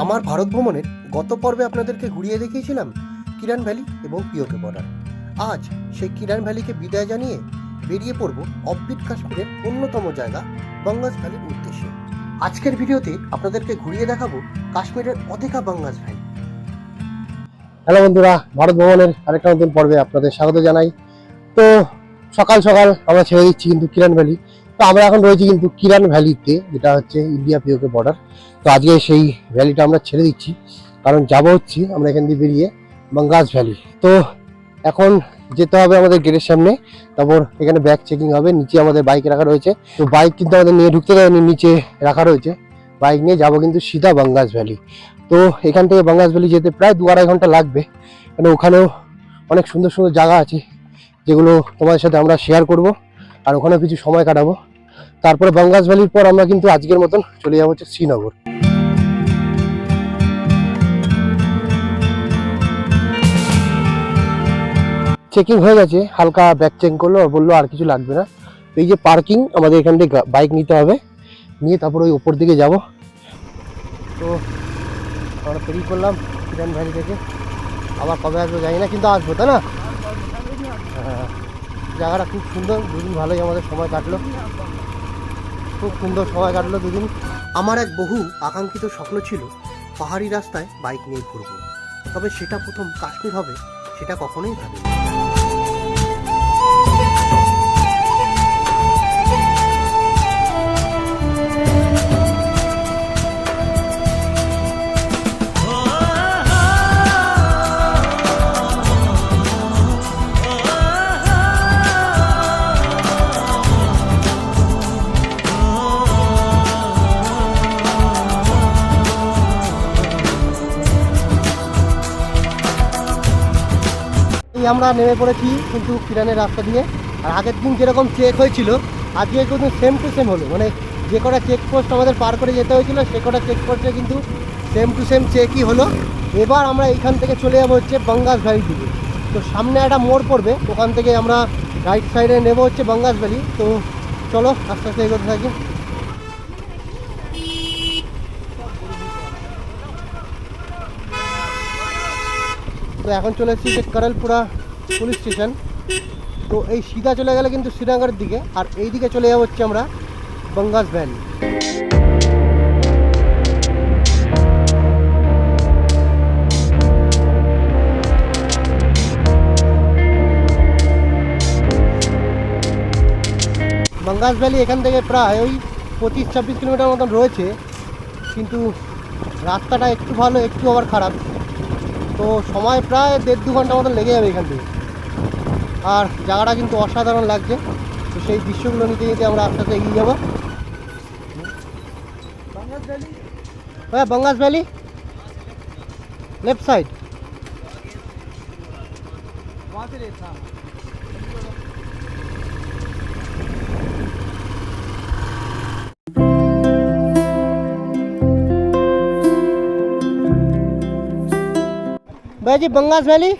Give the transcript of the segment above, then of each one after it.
আমার ভারত ভ্রমণের গত পর্বে আপনাদেরকে ঘুরিয়ে দেখিয়েছিলাম কিরান ভ্যালি এবং পিওকে বর্ডার। আজ সেই কিরান ভ্যালিকে বিদায় জানিয়ে বেরিয়ে পড়ব অফবিট কাশ্মীরের অন্যতম জায়গা, বঙ্গাস ভ্যালির উদ্দেশ্যে। আজকের ভিডিওতে আপনাদেরকে ঘুরিয়ে দেখাবো কাশ্মীরের অধিকা বঙ্গাস ভ্যালি। হ্যালো বন্ধুরা, ভারত ভ্রমণের আরেকটা নতুন পর্বে আপনাদের স্বাগত জানাই। তো সকাল সকাল আমরা ছেড়ে দিচ্ছি কিন্তু কিরান ভ্যালি। তো আমরা এখন রয়েছি কিন্তু কিরান ভ্যালিতে, যেটা হচ্ছে ইন্ডিয়া পিওকে বর্ডার তো আজকে সেই ভ্যালিটা আমরা ছেড়ে দিচ্ছি, কারণ যাব হচ্ছে আমরা এখান দিয়ে বেরিয়ে বঙ্গাস ভ্যালি। তো এখন যেতে হবে আমাদের গেটের সামনে, তারপর এখানে ব্যাগ চেকিং হবে, নিচে আমাদের বাইক রাখা রয়েছে। তো বাইক কিন্তু আমাদের নিয়ে ঢুকতে দেয়নি, নিচে রাখা রয়েছে। বাইক নিয়ে যাব কিন্তু সিধা বঙ্গাস ভ্যালি। তো এখান থেকে বঙ্গাস ভ্যালি যেতে প্রায় দু আড়াই ঘণ্টা লাগবে কারণ ওখানেও অনেক সুন্দর সুন্দর জায়গা আছে, যেগুলো তোমাদের সাথে আমরা শেয়ার করব, আর ওখানেও কিছু সময় কাটাবো। তারপরে বঙ্গাস ভ্যালির পর আমরা কিন্তু আজকের মতন চলে যাব হচ্ছে শ্রীনগর। চেকিং হয়ে গেছে, হালকা ব্যাক চেক করল বলল আর কিছু লাগবে না। এই যে পার্কিং আমাদের এখান থেকে বাইক নিতে হবে। নিয়ে তারপর ওই ওপর দিকে যাব। তো আমরা পেরিয়ে করলাম কিরান ভ্যালি থেকে। আবার কবে আসব জানি না, কিন্তু আসব, তাই না? হ্যাঁ। জায়গাটা খুব সুন্দর, দুদিন ভালোই আমাদের সময় কাটলো। খুব সুন্দর সময় কাটলো দুদিন। আমার এক বহু আকাঙ্ক্ষিত স্বপ্ন ছিল পাহাড়ি রাস্তায় বাইক নিয়ে ঘুরবো। তবে সেটা প্রথম কাশ্মীর হবে, সেটা কখনোই ভাবিনি। এই আমরা নেমে পড়েছি কিন্তু কিরানের রাস্তা দিয়ে। আর আগের দিন যেরকম চেক হয়েছিল, আজকে কিন্তু সেম টু সেম হলো। মানে যে কটা চেকপোস্ট আমাদের পার করে যেতে হয়েছিল, সে কটা চেকপোস্টে কিন্তু সেম টু সেম চেকই হলো। এবার আমরা এইখান থেকে চলে যাব হচ্ছে বঙ্গাস ভ্যালির দিকে। তো সামনে একটা মোড় পড়বে, ওখান থেকে আমরা রাইট সাইডে নেব হচ্ছে বঙ্গাস ভ্যালি। তো চলো আস্তে আস্তে এগোতে থাকি। এখন চলে এসেছি যে করলপুরা পুলিশ স্টেশন। তো এই সিধা চলে গেলে কিন্তু শ্রীনগরের দিকে, আর এই দিকে চলে যাব হচ্ছে আমরা বঙ্গাস ভ্যান বঙ্গাস ভ্যালি এখান থেকে প্রায় ওই পঁচিশ ছাব্বিশ কিলোমিটার মতন রয়েছে, কিন্তু রাস্তাটা একটু ভালো, একটু আবার খারাপ। তো সময় প্রায় দেড় দু ঘণ্টা মতো লেগে যাবে এখান থেকে। আর জায়গাটা কিন্তু অসাধারণ লাগছে। তো সেই দৃশ্যগুলো নিতে নিতে আমরা আস্তে আস্তে এগিয়ে যাব। হ্যাঁ বঙ্গাস ভ্যালি। লেফট সাইড भाई जी बंगास वैली?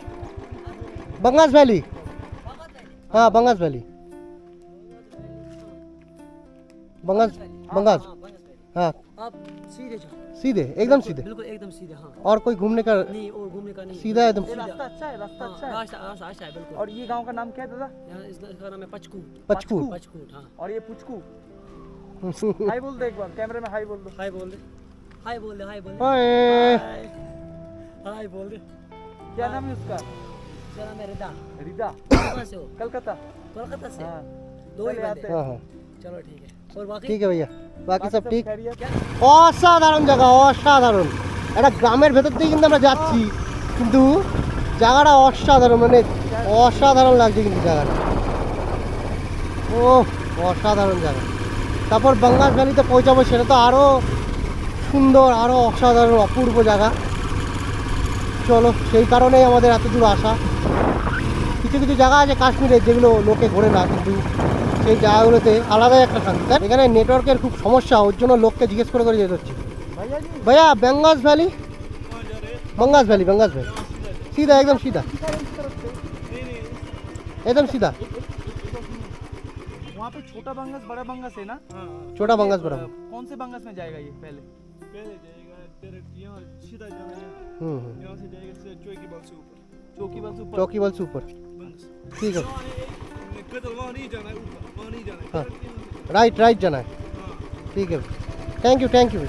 बंगास वैली? हाँ बंगास वैली। बंगास बंगास। हाँ। सीधे सीधे एकदम सीधे। बिल्कुल एकदम सीधे हाँ। और कोई घूमने का नहीं और घूमने का नहीं। सीधा एकदम ये रास्ता अच्छा है रास्ता अच्छा है। रास्ता रास्ता अच्छा है बिल्कुल। और ये गाँव का नाम क्या है दादा? इसका नाम है पचकू पचकू पचकूट हाँ। और ये पुचकू। हाय बोल दो एक बार कैमरे में हाय बोल दो। हाय बोल दे। हाय बोल दे हाय बोल दे। हाय। हाय बोल दे। क्या नाम है उसका मेरा नाम है रिदा रिदा कहाँ से हो कलकत्ता कोलकाता से हाँ दो ही चले बंदे आते हाँ हाँ चलो ठीक है और बाकी ঠিক আছে ভাইয়া বাকি সব ঠিক खैरियत অসাধারণ জায়গা অসাধারণ একটা গ্রামের ভেতর দিয়ে কিন্তু আমরা যাচ্ছি কিন্তু জায়গাটা অসাধারণ মানে অসাধারণ লাগছে কিন্তু জায়গাটা ও অসাধারণ জায়গা তারপর বাঙ্গাস ভ্যালিতে পৌঁছাবো সেটা তো আরও সুন্দর আরও অসাধারণ অপূর্ব জায়গা চলো সেই কারণেই আমাদের এত দূর আসা কিছু কিছু জায়গা আছে কাশ্মীরে যেগুলো লোকে ঘোরে না কিন্তু সেই জায়গাগুলোতে আলাদাই একটা শান্তি তাই এখানে নেটওয়ার্কের খুব সমস্যা ওর জন্য লোককে জিজ্ঞেস করে করে যেতে হচ্ছে भैया जी भैया Bangus valley Bangus valley Bangus valley सीधा एकदम सीधा एकदम सीधा वहाँ पे छोटा बंगस बड़ा बंगस है ना छोटा बंगास बड़ा कौन से बंगस में जाएगा ये पहले पहले जाएगा डायरेक्ट यहाँ सीधा जाना है হুম হুম यहाँ से जाएगा सीधा चौकी बाग से ऊपर चौकी बस ऊपर চৌকি বল সুপার बस ঠিক আছে वहाँ एक- कदल वहाँ नहीं जाना है ऊपर वहाँ नहीं जाना है हाँ। डायरेक्ट यहाँ से- राइट राइट जाना है हाँ ठीक है थैंक यू थैंक यू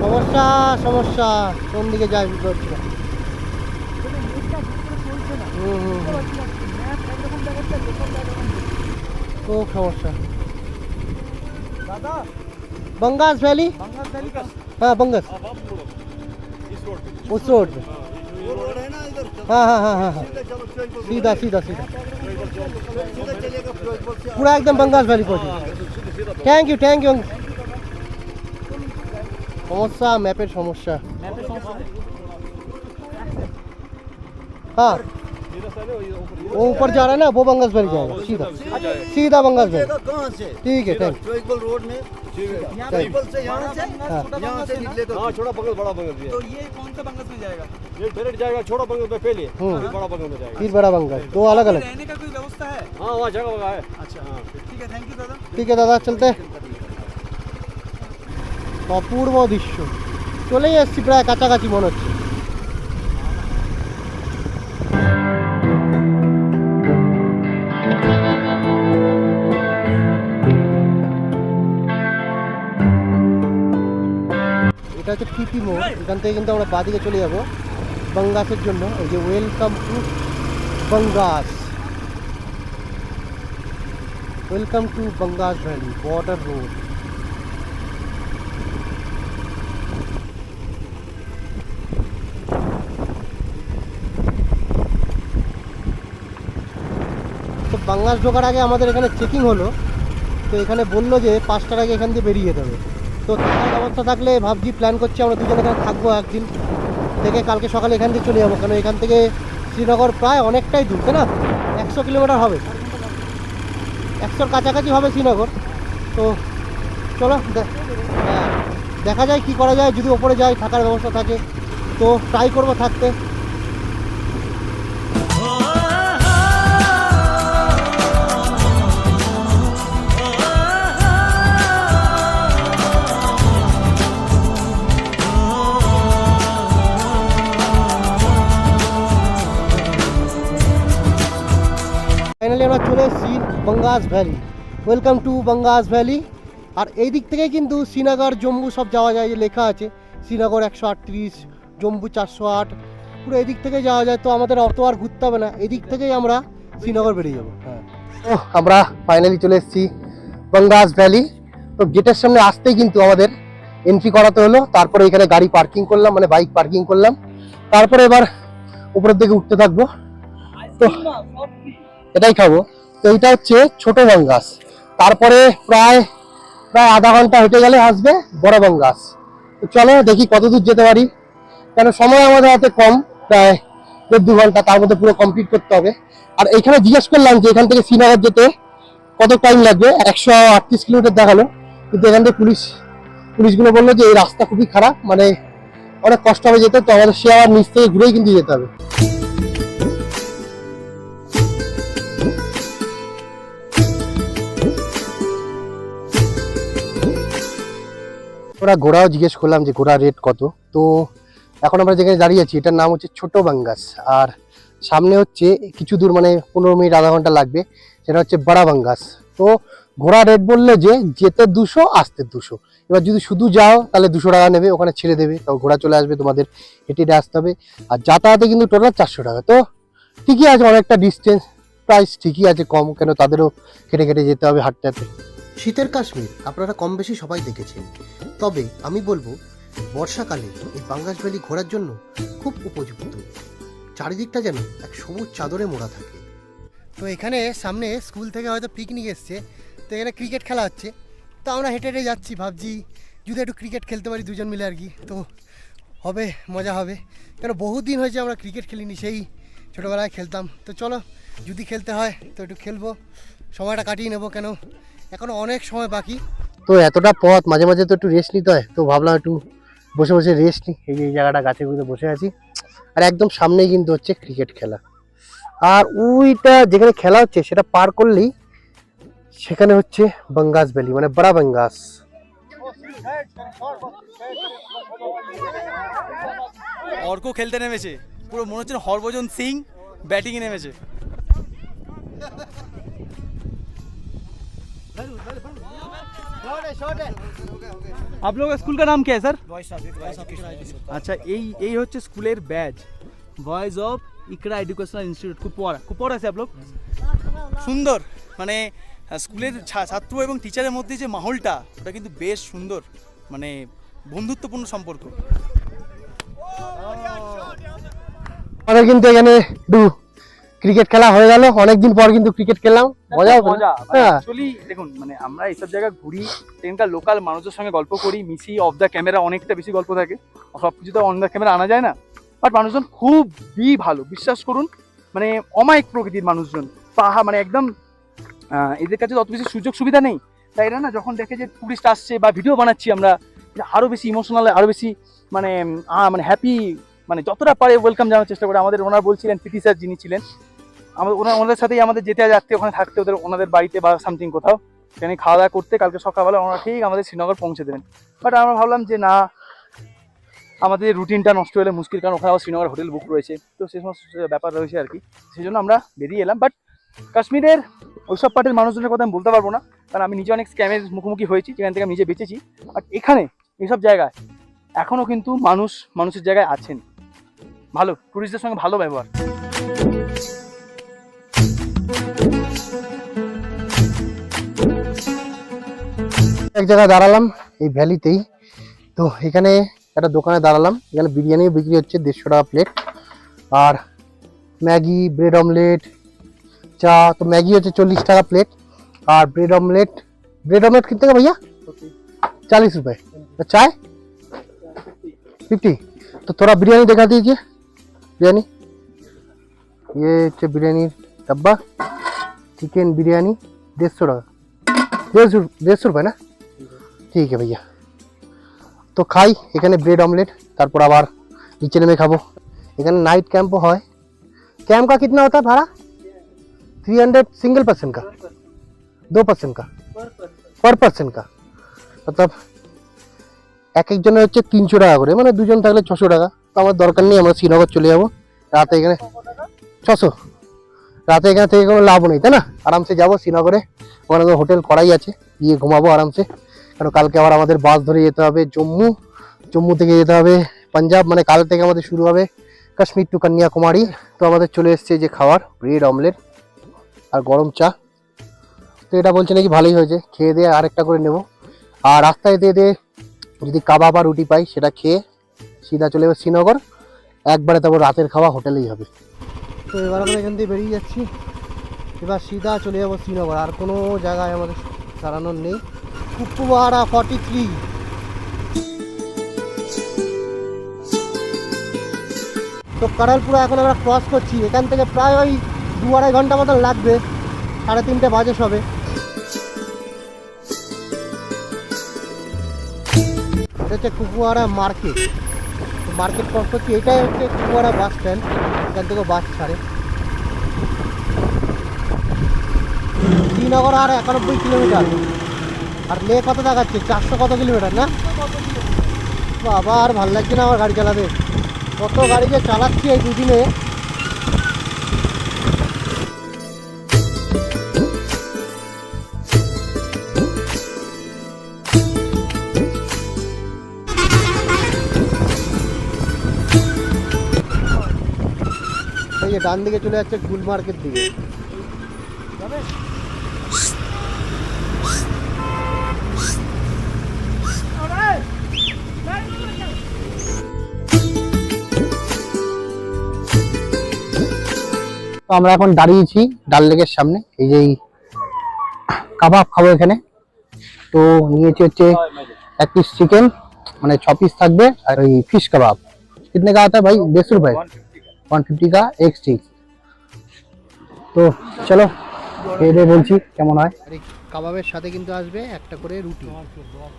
সমস্যা সমস্যা কোন দিকে যাই বুঝতে পারছি না হুম, হুম, হুম। খুব সমস্যা दादा बंगास वैली बंगाल वैली का हाँ बंगस अब आप मुड़ो इस रोड पे उस रोड पे हाँ ये जो रोड है ना इधर हाँ हाँ हाँ हाँ हाँ चलो चलो सीधा सीधा सीधा सीधा चलिएगा फिरोजपुर से पूरा एकदम बंगाल वैली पहुंचे सीधा सीधा থ্যাংক ইউ থ্যাংক ইউ সমস্যা ম্যাপের সমস্যা मैं पे समझ हाँ सीधा चले ये ऊपर वो ऊपर जा रहा है ना वो बंगाल वैली जाएगा सीधा सीधा बंगाल वैली कहाँ से ठीक है थैंक चौकबल रोड में यहाँ पे चौकबल से यहाँ से हाँ। यहाँ से निकले तो हाँ छोटा बंगल बड़ा बंगल भी है तो ये कौन सा बंगस में जाएगा ये डायरेक्ट जाएगा छोटा बंगल पे पहले हम्म। फिर बड़ा बंगल में जाएगा फिर बड़ा बंगाल दो अलग अलग रहने का कोई व्यवस्था है हाँ वहाँ जगह वगह है अच्छा हाँ ठीक है थैंक यू दादा ঠিক আছে দাদা চলতে অপূর্ব দৃশ্য চলেই এসছি প্রায় কাছাকাছি মনে হচ্ছে হচ্ছে টিপি মোড় এখান থেকে কিন্তু আমরা বাদিকে চলে যাব বাঙ্গাসের জন্য, এই যে welcome to Bangus welcome to Bangus valley border road তো বাঙ্গাস ঢোকার আগে আমাদের এখানে চেকিং হলো, তো এখানে বলল যে পাঁচটার আগে এখান দিয়ে বেরিয়ে যেতে হবে। তো থাকার ব্যবস্থা থাকলে ভাবছি প্ল্যান করছি আমরা দুজন এখানে থাকব একদিন। থেকে কালকে সকালে এখান থেকে চলে যাব কারণ এখান থেকে শ্রীনগর প্রায় অনেকটাই দূর তাই না? একশো কিলোমিটার হবে। একশোর কাছাকাছি হবে শ্রীনগর। তো চলো হ্যাঁ, দেখা যায় কি করা যায় যদি ওপরে যায় থাকার ব্যবস্থা থাকে। তো ট্রাই করব থাকতে। আমরা চলে এসেছি Bangus valley. Welcome to Bangus valley. আর এই দিক থেকে কিন্তু শ্রীনগর, জম্মু সব যাওয়া যায় যে লেখা আছে। শ্রীনগর একশো আটত্রিশ, জম্মু চারশো আট। পুরো এদিক থেকে যাওয়া যায়, তো আমাদের অত আর ঘুরতে হবে না। এদিক থেকেই আমরা শ্রীনগর বেরিয়ে যাব। হ্যাঁ। আমরা ফাইনালি চলে এসেছি বঙ্গাস ভ্যালি। তো গেটের সামনে আসতেই কিন্তু আমাদের এন্ট্রি করাতে হলো। তারপরে এখানে গাড়ি পার্কিং করলাম মানে বাইক পার্কিং করলাম। তারপরে এবার উপরের দিকে উঠতে থাকব। তো এটাই খাব। তো এইটা হচ্ছে ছোট বাঙ্গাস তারপরে প্রায় প্রায় আধা ঘণ্টা হেঁটে গেলে আসবে বড় বাঙ্গাস তো চলো দেখি কত দূর যেতে পারি। কেন সময় আমাদের হাতে কম, প্রায় দেড় দু ঘণ্টা, তার মধ্যে পুরো কমপ্লিট করতে হবে। আর এখানে জিজ্ঞেস করলাম যে এখান থেকে শ্রীনগর যেতে কত টাইম লাগবে? একশো আটত্রিশ কিলোমিটার দেখাল। কিন্তু এখান থেকে পুলিশ, পুলিশগুলো বলল যে এই রাস্তা খুবই খারাপ মানে অনেক কষ্ট হবে যেতে। তো আমাদের সে আবার নিচ থেকে ঘুরেই কিন্তু যেতে হবে। ওরা ঘোড়াও জিজ্ঞেস করলাম যে ঘোড়ার রেট কত? তো এখন আমরা যেখানে দাঁড়িয়ে আছি, এটার নাম হচ্ছে ছোট বাঙ্গাস। আর সামনে হচ্ছে কিছু দূর মানে পনেরো মিনিট, আধা ঘণ্টা লাগবে। সেটা হচ্ছে বড়া বাঙ্গাস। তো ঘোড়া রেট বললে যে যেতে দুশো, আসতে দুশো। এবার যদি শুধু যাও, তাহলে দুশো টাকা নেবে, ওখানে ছেড়ে দেবে। তো ঘোড়া চলে আসবে, তোমাদের হেঁটে আসতে হবে। আর যাতায়াতে কিন্তু টোটাল চারশো টাকা। তো ঠিকই আছে, অনেকটা ডিস্টেন্স প্রাইস ঠিকই আছে কম, কেন তাদেরও কেটে কেটে যেতে হবে হাঁটতে হাঁটতে। শীতের কাশ্মীর আপনারা কম বেশি সবাই দেখেছেন। তবে আমি বলব, বর্ষাকালে এই বাঙ্গাস ভ্যালি ঘোরার জন্য খুব উপযুক্ত। চারিদিকটা যেন এক সবুজ চাদরে মোড়া থাকে। তো এখানে সামনে স্কুল থেকে হয়তো পিকনিক এসছে, তো এখানে ক্রিকেট খেলা হচ্ছে। তো আমরা হেঁটে হেঁটে যাচ্ছি, ভাবছি যদি একটু ক্রিকেট খেলতে পারি দুজন মিলে আর কি। তো হবে, মজা হবে। কেন বহুদিন হয়েছে আমরা ক্রিকেট খেলিনি, সেই ছোটোবেলায় খেলতাম। তো চলো, যদি খেলতে হয় তো একটু খেলব। সময়টা কাটিয়ে নেব কেন? এখনও অনেক সময় বাকি। তো এতটা পথ মাঝে মাঝে তো একটু রেস্ট নিতে হয়। তো ভাবলাম একটু বসে বসে রেস্ট নিই। এই যে এই জায়গাটা গাছের মধ্যে বসে আছি। আর একদম সামনেই কিন্তু হচ্ছে ক্রিকেট খেলা। আর ওইটা যেখানে খেলা হচ্ছে সেটা পার করলেই সেখানে হচ্ছে বঙ্গাস ভ্যালি মানে বড়া বঙ্গাস অর্ক খেলতে নেমেছে। পুরো মনে হচ্ছে হরভজন সিং ব্যাটিংয়ে নেমেছে। आप लोगों का स्कूल का नाम क्या है सर अच्छा यही यही হচ্ছে স্কুলের batch voice of Iqra educational institute Kupwara Kupwara আছে আপলোক সুন্দর মানে আহ, স্কুলের ছা- ছাত্র এবং টিচারের মধ্যে যে মাহলটা ওটা কিন্তু বেশ সুন্দর মানে বন্ধুত্বপূর্ণ সম্পর্ক আমাদের কিন্তু এখানে একটু ক্রিকেট খেলা হয়ে গেল অনেকদিন পর কিন্তু ক্রিকেট খেললাম। মজা হবে মজা। হ্যাঁ। অ্যাকচুয়ালি দেখুন মানে আমরা এইসব জায়গা ঘুরি সেখানকার লোকাল মানুষের সঙ্গে গল্প করি মিশি অফ দ্য ক্যামেরা অনেকটা বেশি গল্প থাকে। সব কিছু তো অন দ্য ক্যামেরা আনা যায় না। বাট মানুষজন খুবই ভালো বিশ্বাস করুন মানে অমায়িক প্রকৃতির মানুষজন। পাহা মানে একদম এদের কাছে অত বেশি সুযোগ সুবিধা নেই। তাই না যখন দেখে যে টুরিস্ট আসছে বা ভিডিও বানাচ্ছি আমরা এটা আরও বেশি ইমোশনাল আরও বেশি মানে আহ, মানে হ্যাপি মানে যতটা পারে ওয়েলকাম জানার চেষ্টা করে। আমাদের ওনার বলছিলেন পিটি স্যার যিনি ছিলেন আমাদের ওনার ওনাদের সাথেই আমাদের যেতে যাচ্ছে ওখানে থাকতে, ওদের ওনাদের বাড়িতে বা সামথিং কোথাও। সেখানে খাওয়া দাওয়া করতে কালকে সকালবেলা ওনারা ঠিক আমাদের শ্রীনগর পৌঁছে দেবেন। বাট আমরা ভাবলাম যে না, আমাদের রুটিনটা নষ্ট হলে মুশকিল কারণ ওখানে আবার শ্রীনগর হোটেল বুক রয়েছে। তো সে সমস্ত ব্যাপার রয়েছে আর কি। সেই জন্য আমরা বেরিয়ে এলাম। বাট কাশ্মীরের ওইসব পার্টির মানুষজনের কথা আমি বলতে পারব না। কারণ আমি নিজে অনেক স্ক্যামের মুখোমুখি হয়েছি, যেখান থেকে আমি নিজে বেঁচেছি। বাট এখানে এইসব জায়গায় এখনও কিন্তু মানুষ মানুষের জায়গায় আছেন। ভালো টুরিস্টদের সঙ্গে ভালো ব্যবহার। एक जगह दाड़ाम भैलते ही तो ये एक दोकने दाड़ाम बिरियानी बिक्री हे देशो टा प्लेट और मैगी ब्रेड अमलेट चा तो मैगी हे चल्लिस टा प्लेट और ब्रेड अमलेट ब्रेड अमलेट कितने का भैया चालीस रुपये चाय फिफ्टी तो थोड़ा बिरयानी दिखा दीजिए बिरयानी ये हे बिरयानी डब्बा चिकेन बिरयानी डेढ़ सौ टा डेढ़ सौ डेढ़ सौ रुपये ना ঠিক আছে भैया তো খাই এখানে ব্রেড অমলেট তারপর আবার নিচে নেমে খাবো এখানে নাইট ক্যাম্পও হয় कैंप का कितना होता है भाड़ा थ्री हंड्रेड सिंगल पर्सन का दो पर्सन का पर पर्सन का मतलब এক একজনের হচ্ছে তিনশো টাকা করে মানে দুজন থাকলে ছশো টাকা তো আমার দরকার নেই আমরা শ্রীনগর চলে যাবো রাতে এখানে ছশো রাতে এখানে থেকে কোনো লাভ নেই তাই না আরামসে যাবো শ্রীনগরে ওখানে তো হোটেল করাই আছে গিয়ে ঘুমাবো আরামসে কারণ কালকে আবার আমাদের বাস ধরে যেতে হবে জম্মু জম্মু থেকে যেতে হবে পাঞ্জাব মানে কাল থেকে আমাদের শুরু হবে কাশ্মীর টু কন্যাকুমারী। তো আমাদের চলে এসছে যে খাবার ব্রেড অমলেট আর গরম চা। তো এটা বলছে নাকি ভালোই হয়েছে, খেয়ে দিয়ে আরেকটা করে নেব। আর রাস্তায় দিয়ে দিয়ে যদি কাবাব আর রুটি পাই, সেটা খেয়ে সিধা চলে যাব শ্রীনগর। একবারে তারপর রাতের খাওয়া হোটেলেই হবে। তো এবার আমরা এখান থেকে বেরিয়ে যাচ্ছি। এবার সিধা চলে যাব শ্রীনগর, আর কোনো জায়গায় আমাদের দাঁড়ানোর নেই। Kupwara forty three. তো কারালপুরা এখন আমরা ক্রস করছি। এখান থেকে প্রায় ওই দু আড়াই ঘণ্টা মতন লাগবে। সাড়ে তিনটে বাজে সবে। এটা হচ্ছে কুকুয়ারা মার্কেট। মার্কেট ক্রস করছি। এটাই হচ্ছে কুকুয়ারা বাস স্ট্যান্ড এখান থেকে বাস ছাড়ে। শ্রীনগর আর একানব্বই কিলোমিটার। আর লে কত দেখাচ্ছে? চারশো কত কিলোমিটার, না? বাবা, আর ভালো লাগছে না আমার গাড়ি চালাতে। কত গাড়ি যে চালাচ্ছি এই দুদিনে। ডান দিকে চলে যাচ্ছে গুলমার্কের দিকে। আমরা এখন দাঁড়িয়েছি ডাল লেকের সামনে এই যে এই কাবাব খাবো এখানে তো নিয়েছি হচ্ছে এক পিস চিকেন মানে ছ পিস থাকবে আর ওই ফিশ কাবাব कितने का आता है भाई डेढ़ सौ रुपए वन फिफ्टी का एक स्टिक তো চলো খেয়ে দিয়ে বলছি কেমন হয় কাবাবের সাথে কিন্তু আসবে একটা করে রুটি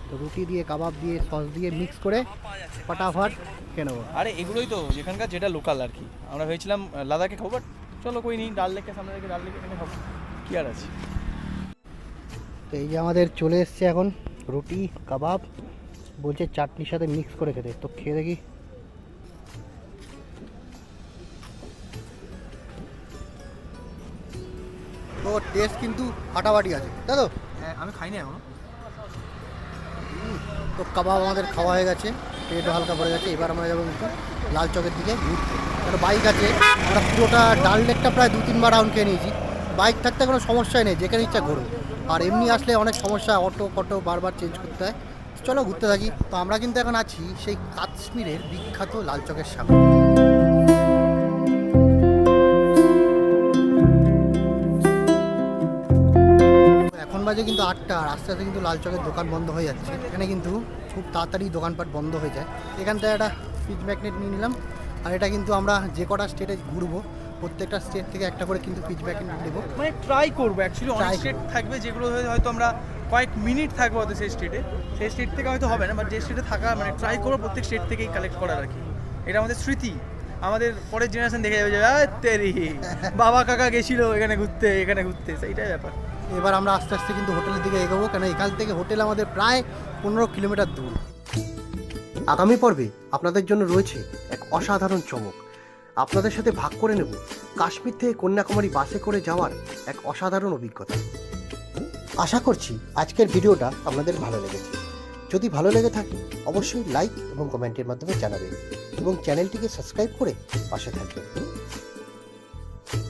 তো রুটি দিয়ে কাবাব দিয়ে সস দিয়ে মিক্স করে ফটাফট খেয়ে নেবো আরে এগুলোই তো যেখানকার যেটা লোকাল আর কি আমরা ভেবেছিলাম আহ, লাদাখে খাবো বাট চলো কই নেই ডাল লেকে সামনে রেখে ডাল লেকে এখানে খাব। কি আর আছে? তো এই যে আমাদের চলে এসছে এখন রুটি কাবাব বলছে চাটনির সাথে মিক্স করে খেতে। তো খেয়ে দেখি। তো টেস্ট কিন্তু ফাটাফাটি আছে। তাই তো হ্যাঁ আমি খাইনি এখনও। তো কাবাব আমাদের খাওয়া হয়ে গেছে। পেটও হালকা পড়ে গেছে এবার আমরা যাব কিন্তু লাল চকের দিকে ঘুরতে। একটা বাইক আছে। আমরা পুরোটা ডাল লেকটা প্রায় দু তিনবার রাউন্ড খেয়ে নিয়েছি। বাইক থাকতে কোনো সমস্যাই নেই, যেখানে ইচ্ছা ঘুরো আর এমনি আসলে অনেক সমস্যা অটো ফটো বারবার চেঞ্জ করতে হয়। চলো ঘুরতে থাকি। তো আমরা কিন্তু এখন আছি সেই কাশ্মীরের বিখ্যাত লালচকের সামনে। এখন বাজে কিন্তু আটটা, আর আস্তে আস্তে কিন্তু লালচকের দোকান বন্ধ হয়ে যাচ্ছে। এখানে কিন্তু খুব তাড়াতাড়ি দোকানপাট বন্ধ হয়ে যায়। এখান থেকে একটা ফ্রিজ ম্যাগনেট নিয়ে নিলাম। আর এটা কিন্তু আমরা যে কটা স্টেটে ঘুরবো প্রত্যেকটা স্টেট থেকে একটা করে কিন্তু ম্যাগনেট নেব মানে ট্রাই করব অ্যাকচুয়ালি অনেক স্টেট থাকবে যেগুলো হয়ে- হয়তো আমরা কয়েক মিনিট থাকব হয়তো সেই স্টেটে সেই স্টেট থেকে হয়তো হবে না বাট যে স্টেটে থাকা মানে ট্রাই করব প্রত্যেক স্টেট থেকেই কালেক্ট করার আর কি। এটা আমাদের স্মৃতি। আমাদের পরের জেনারেশন দেখে যাবে যে "আয় তেরি বাবা কাকা গেছিল এখানে ঘুরতে এখানে ঘুরতে। সেইটাই ব্যাপার। এবার আমরা আস্তে আস্তে কিন্তু হোটেলের দিকে এগোবো কেন এখান থেকে হোটেল আমাদের প্রায় পনেরো কিলোমিটার দূর। আগামী পর্বে আপনাদের জন্য রয়েছে এক অসাধারণ চমক। আপনাদের সাথে ভাগ করে নেব কাশ্মীর থেকে কন্যাকুমারী বাসে করে যাওয়ার এক অসাধারণ অভিজ্ঞতা। আশা করছি আজকের ভিডিওটা আপনাদের ভালো লেগেছে। যদি ভালো লেগে থাকে, অবশ্যই লাইক এবং কমেন্টের মাধ্যমে জানাবেন এবং চ্যানেলটিকে সাবস্ক্রাইব করে পাশে থাকবেন।